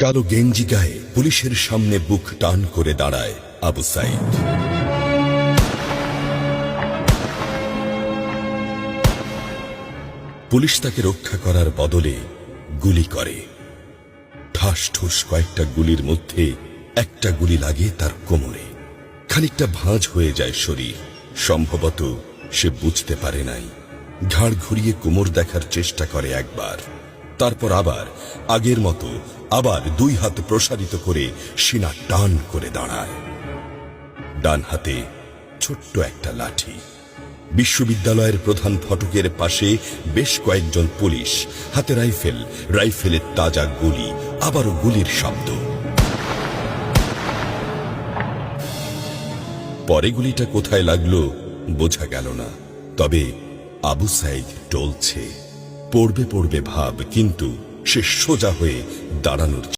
কালো গেঞ্জি গায়ে পুলিশের সামনে বুক টান করে দাঁড়ায় আবু সাইদ। পুলিশ তাকে রক্ষা করার বদলে গুলি করে। ঠাস ঠুস কয়েকটা গুলির মধ্যে একটা গুলি লাগে তার কোমরে। খানিকটা ভাঁজ হয়ে যায় শরীর। সম্ভবত সে বুঝতে পারে নাই। ঘাড় ঘুরিয়ে কোমর দেখার চেষ্টা করে একবার। তারপর আবার আগের মতো আবার দুই হাত প্রসারিত করে সিনা টান করে দাঁড়ায়। ডান হাতে ছোট্ট একটা লাঠি। বিশ্ববিদ্যালয়ের প্রধান ফটকের পাশে বেশ কয়েকজন পুলিশ হাতে রাইফেল, রাইফেলের তাজা গুলি, আবারও গুলির শব্দ। পরে গুলিটা কোথায় লাগল বোঝা গেল না, তবে আবু সাইদ টলছে। পড়বে পড়বে ভাব কিন্তু সে সোজা হয়ে দাঁড়ানোর